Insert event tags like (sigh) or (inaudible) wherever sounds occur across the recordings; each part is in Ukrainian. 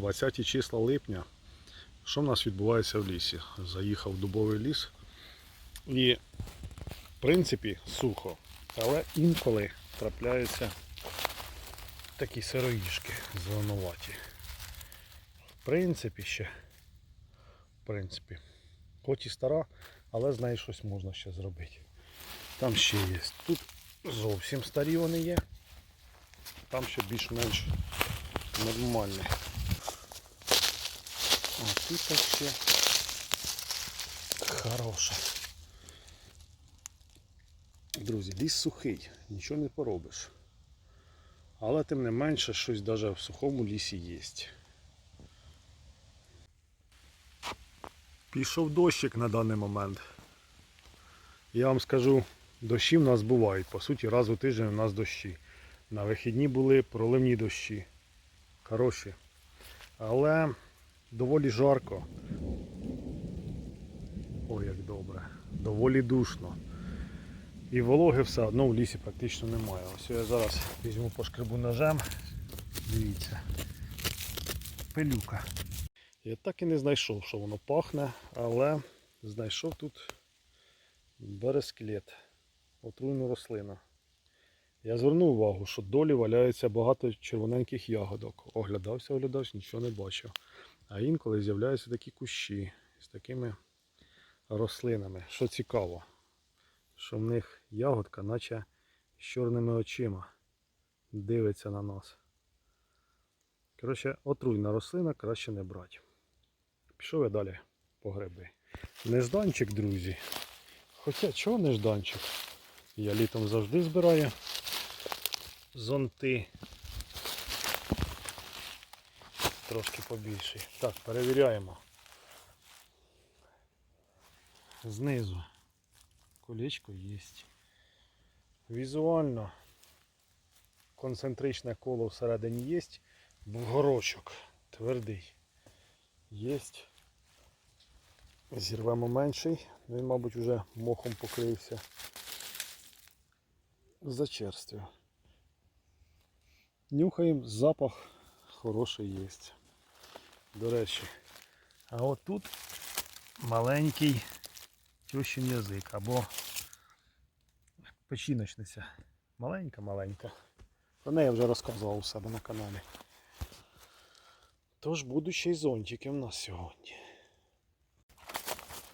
20 числа липня. Що в нас відбувається в лісі? Заїхав дубовий ліс і, в принципі, сухо. Але інколи трапляються такі сироїшки зеленуваті. В принципі, ще. В принципі. Хоч і стара, але з нею щось можна ще зробити. Там ще є. Тут зовсім старі вони є. Там ще більш-менш нормальні. А тут так ще хороше. Друзі, ліс сухий, нічого не поробиш. Але тим не менше щось навіть в сухому лісі є. Пішов дощик на даний момент. Я вам скажу, дощі в нас бувають. По суті, раз у тиждень у нас дощі. На вихідні були проливні дощі. Хороші. Але доволі жарко. Ой, як добре. Доволі душно. І вологи все одно в лісі практично немає. Ось я зараз візьму пошкребу ножем. Дивіться. Пилюка. Я так і не знайшов, що воно пахне, але знайшов тут бересклет, отруйну рослину. Я звернув увагу, що долі валяється багато червоненьких ягодок. Оглядався, оглядався, нічого не бачив. А інколи з'являються такі кущі з такими рослинами. Що цікаво, що в них ягодка, наче з чорними очима, дивиться на нас. Коротше, отруйна рослина краще не брати. Пішов я далі по гриби. Нежданчик, друзі. Хоча чого нежданчик? Я літом завжди збираю зонти. Трошки побільший. Так, перевіряємо. Знизу колечко є. Візуально концентричне коло всередині є. Бугорочок твердий. Є. Зірвемо менший. Він, мабуть, вже мохом покрився. Зачерствів. Нюхаємо, запах хороший є. До речі, а от тут маленький тещин язик або печіночниця. Маленька-маленька. Про неї я вже розказував у себе на каналі. Тож будуть ще й зонтики в нас сьогодні.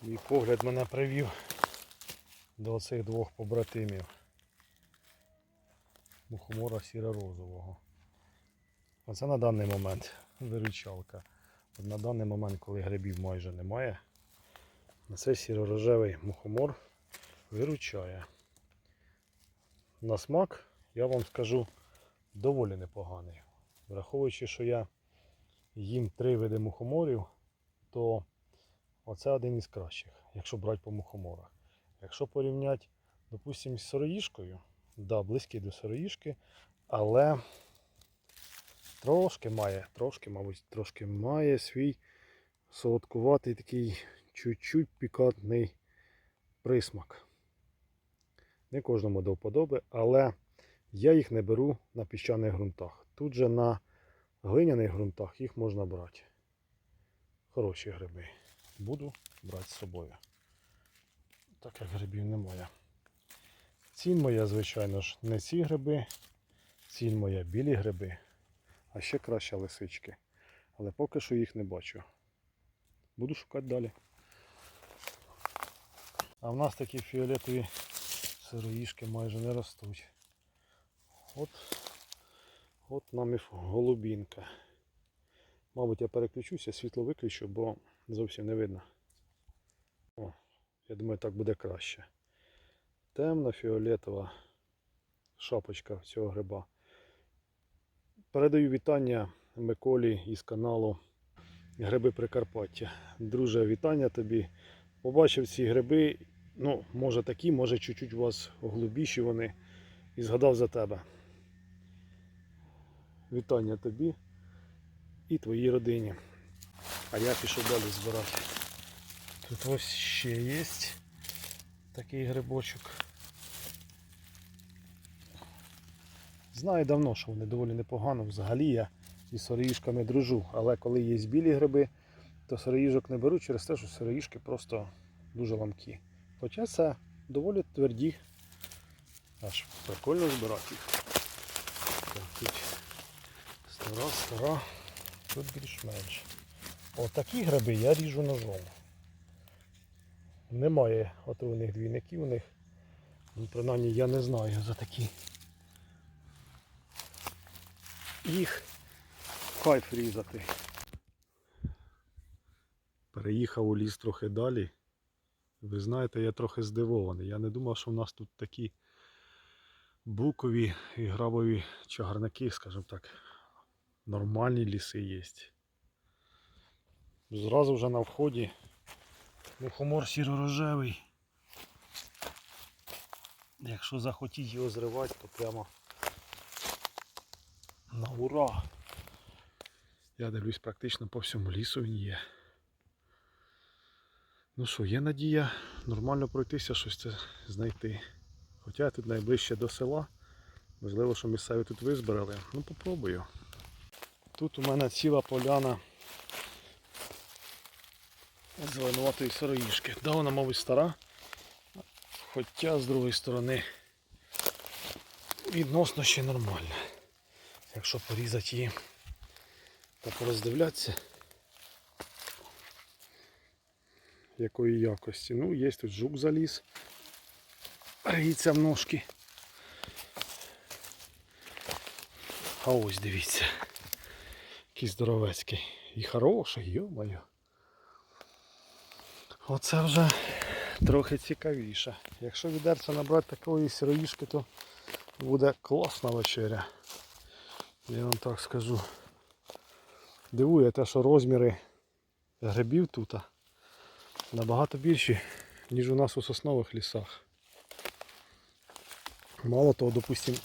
Мій погляд мене привів до цих двох побратимів. Мухомора сіро-розового. Оце на даний момент виручалка. На даний момент, коли грибів майже немає, на цей сіро-рожевий мухомор виручає. На смак, я вам скажу, доволі непоганий. Враховуючи, що я їм три види мухоморів, то оце один із кращих, якщо брати по мухоморах. Якщо порівняти, допустимо, з сироїшкою, да, близький до сироїшки, але трошки має, трошки, мабуть, трошки має свій солодкуватий такий чуть-чуть пікантний присмак. Не кожному до вподоби, але я їх не беру на піщаних ґрунтах. Тут же на глиняних ґрунтах їх можна брати. Хороші гриби. Буду брати з собою. Так як грибів немає. Ціль моя, звичайно ж, не ці гриби, ціль моя білі гриби, а ще краще лисички. Але поки що їх не бачу. Буду шукати далі. А в нас такі фіолетові сироїшки майже не ростуть. От, от нам і голубінка. Мабуть, я переключуся, світло виключу, бо зовсім не видно. О, я думаю, так буде краще. Темно-фіолетова шапочка цього гриба. Передаю вітання Миколі із каналу Гриби Прикарпаття. Друже, вітання тобі. Побачив ці гриби, ну, може такі, може чуть-чуть у вас голубіші вони. І згадав за тебе. Вітання тобі і твоїй родині. А я пішов далі збирати. Тут ось ще є такий грибочок. Знаю давно, що вони доволі непогано. Взагалі я із сироїжками дружу. Але коли є білі гриби, то сироїжок не беру через те, що сироїжки просто дуже ламкі. Хоча це доволі тверді. Аж прикольно збирати їх. Так, тут стара, стара, тут більш-менш. Отакі гриби я ріжу ножом. Немає отруйних двійників у них. Ну, принаймні я не знаю за такі. Їх кайф різати. Переїхав у ліс трохи далі. Ви знаєте, я трохи здивований. Я не думав, що в нас тут такі букові і грабові чагарники, скажімо так, нормальні ліси є. Зразу вже на вході мухомор сіро-рожевий. Якщо захотіть його зривати, то прямо на ура. Я дивлюсь практично по всьому лісу він є. Ну що, є надія нормально пройтися, щось це знайти. Хоча я тут найближче до села. Можливо, що місцеві тут визбирали. Ну попробую. Тут у мене ціла поляна зеленуватої сироїжки. Да, вона, мабуть, стара. Хоча з другої сторони відносно ще нормальна. Якщо порізати її та пороздивлятися, якої якості. Ну, є тут жук заліз. Ріться в ножки. А ось дивіться. Який здоровецький. І хороший, йо-моє. Оце вже трохи цікавіше. Якщо відерце набрати такої сироїшки, то буде класна вечеря. Я вам так скажу. Дивує те, що розміри грибів тут набагато більші, ніж у нас у соснових лісах. Мало того, допустимо,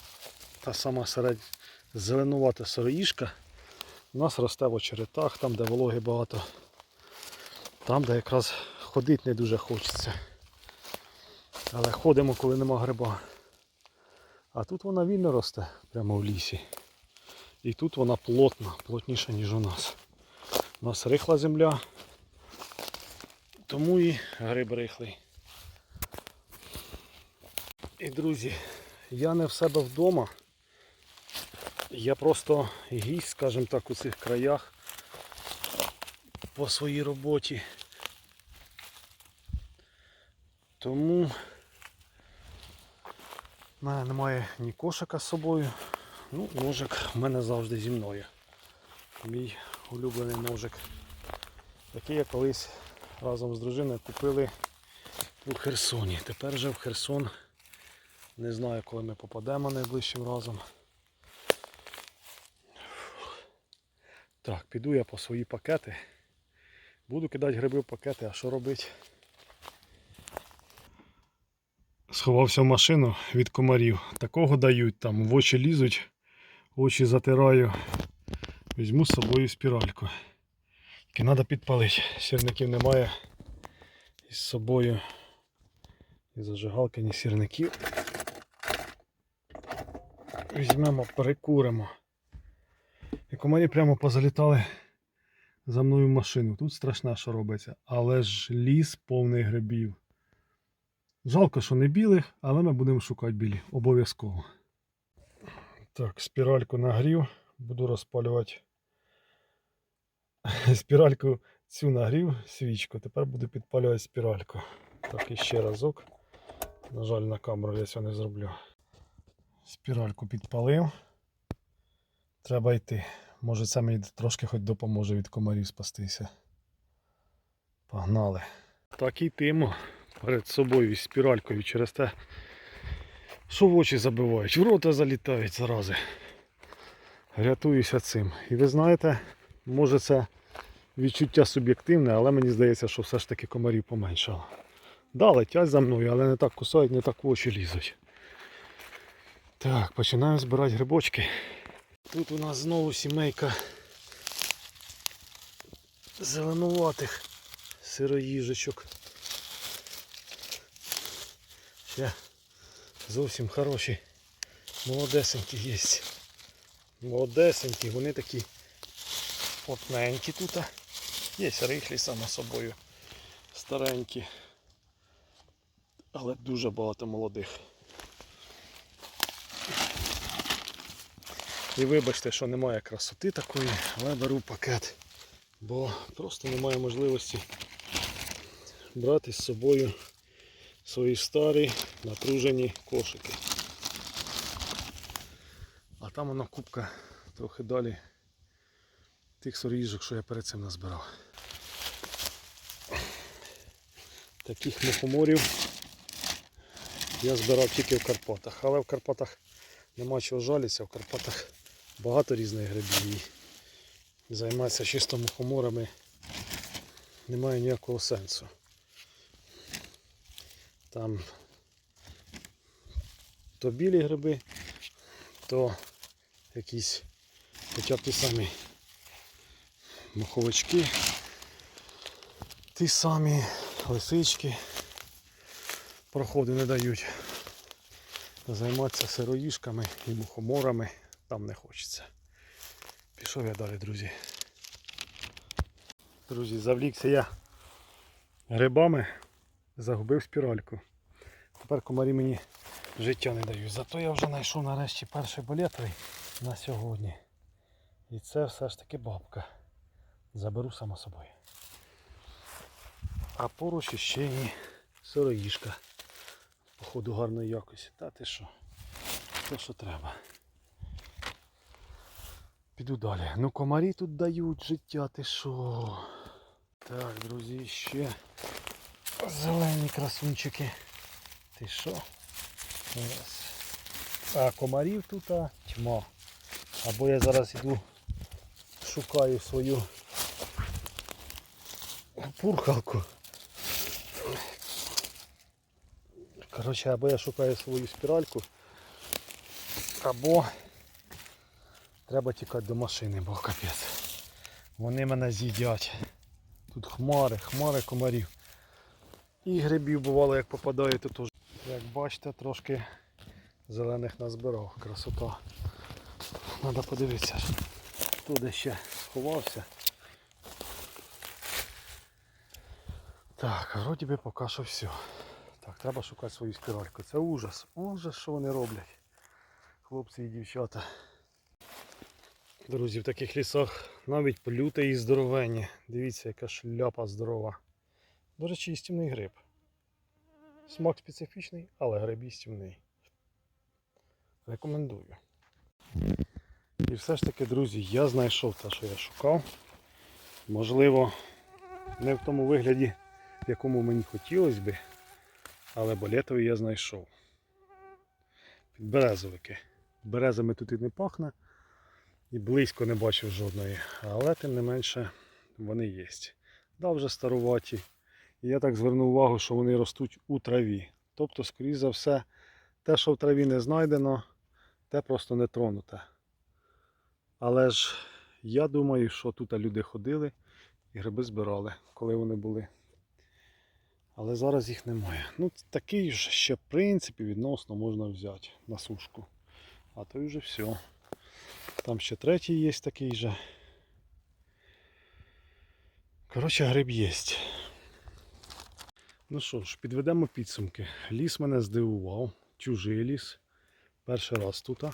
та сама серед зеленувата сироїшка у нас росте в очеретах, там де вологи багато, там де якраз ходити не дуже хочеться. Але ходимо, коли нема гриба. А тут вона вільно росте прямо в лісі. І тут вона плотна, плотніша, ніж у нас. У нас рихла земля, тому і гриб рихлий. І друзі, я не в себе вдома. Я просто гість, скажімо так, у цих краях по своїй роботі. Тому немає ні кошика з собою. Ну, ножик в мене завжди зі мною. Мій улюблений ножик, який я колись разом з дружиною купили у Херсоні. Тепер вже в Херсон. Не знаю, коли ми попадемо найближчим разом. Так, піду я по свої пакети. Буду кидати гриби в пакети, а що робити? Сховався в машину від комарів. Такого дають, там в очі лізуть, очі затираю. Візьму з собою спіральку. Тільки треба підпалити. Сірників немає. Із собою ні зажигалки, ні сірників. Візьмемо, перекуримо. І комарі прямо позалітали за мною машину. Тут страшне, що робиться. Але ж ліс повний грибів. Жалко, що не білих, але ми будемо шукати білі. Обов'язково. Так, спіральку нагрів. Буду розпалювати. (laughs) Спіральку цю нагрів свічку. Тепер буду підпалювати спіральку. Так, і ще разок. На жаль, на камеру я цього не зроблю. Спіральку підпалив. Треба йти. Може це мені трошки хоч допоможе від комарів спастися. Погнали. Так і йтимо перед собою спіралькою через те, що в очі забивають, в рота залітають зарази. Рятуюся цим. І ви знаєте, може це відчуття суб'єктивне, але мені здається, що все ж таки комарів поменшало. Да, летять за мною, але не так кусають, не так в очі лізуть. Так, починаємо збирати грибочки. Тут у нас знову сімейка зеленуватих сироїжечок. Ще зовсім хороші молодесенькі є. Молодесенькі, вони такі Плотненькі тут. Є рихлі, само собою. Старенькі. Але дуже багато молодих. І вибачте, що немає красоти такої, але беру пакет, бо просто немає можливості брати з собою свої старі натружені кошики. А там вона кубка трохи далі тих соріжок, що я перед цим назбирав. Таких мухоморів я збирав тільки в Карпатах, але в Карпатах нема чого жалітися, в Карпатах багато різних грибів і займатися чисто мухоморами немає ніякого сенсу. Там то білі гриби, то якісь хоча б ті самі муховички, ті самі лисички проходи не дають. Займатися сироїшками і мухоморами там не хочеться. Пішов я далі, друзі. Друзі, завлікся я грибами, загубив спіральку. Тепер комарі мені життя не дають. Зато я вже знайшов нарешті перший болетовий на сьогодні. І це все ж таки бабка. Заберу само собою. А поруч ще і сироїшка. Походу гарної якості. Та ти що? Те, що треба. Піду далі. Ну комарі тут дають життя, ти що? Так, друзі, ще зелені красунчики. Ти що? А комарів тут а, тьма. Або я зараз іду шукаю свою пурхалку. Коротше, або я шукаю свою спіральку, або треба тікати до машини, бо капець. Вони мене з'їдять. Тут хмари, хмари комарів. І грибів бувало, як попадаю, то теж. Як бачите, трошки зелених назбирав. Красота. Треба подивитися, де ще сховався. Так, вроді би поки що все. Так, треба шукати свою спіральку. Це ужас. Ужас, що вони роблять. Хлопці і дівчата. Друзі, в таких лісах навіть плюти і здоровенні. Дивіться, яка шляпа здорова. До речі, їстівний гриб. Смак специфічний, але гриб їстівний. Рекомендую. І все ж таки, друзі, я знайшов те, що я шукав. Можливо, не в тому вигляді, в якому мені хотілося би, але болетовий я знайшов. Підберезовики. Березами тут і не пахне, і близько не бачив жодної, але тим не менше вони є. Да, вже старуваті. І я так звернув увагу, що вони ростуть у траві. Тобто, скоріш за все, те, що в траві не знайдено, те просто не тронуте. Але ж я думаю, що тут люди ходили і гриби збирали, коли вони були. Але зараз їх немає. Ну, такий ж ще, в принципі, відносно можна взяти на сушку. А то вже все. Там ще третій є такий же. Коротше, гриб є. Ну що ж, підведемо підсумки. Ліс мене здивував. Чужий ліс. Перший раз тут.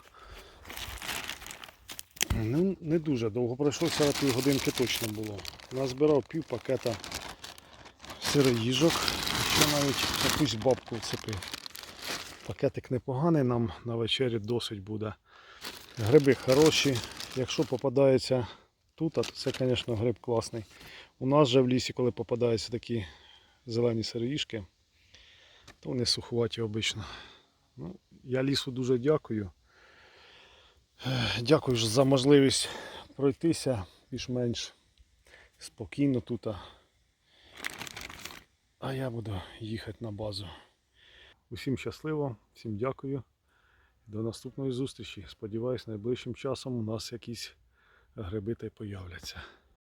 Ну, не дуже довго пройшлося, пів годинки точно було. Назбирав пів пакета сироїжок, ще навіть якусь бабку вцепив. Пакетик непоганий, нам на вечері досить буде. Гриби хороші. Якщо попадаються тут, то це, звісно, гриб класний. У нас же в лісі, коли попадаються такі зелені сироїжки, то вони суховаті обично. Ну, я лісу дуже дякую. Дякую за можливість пройтися більш-менш спокійно тут. А я буду їхати на базу. Усім щасливо, всім дякую. До наступної зустрічі. Сподіваюсь, найближчим часом у нас якісь гриби та й появляться.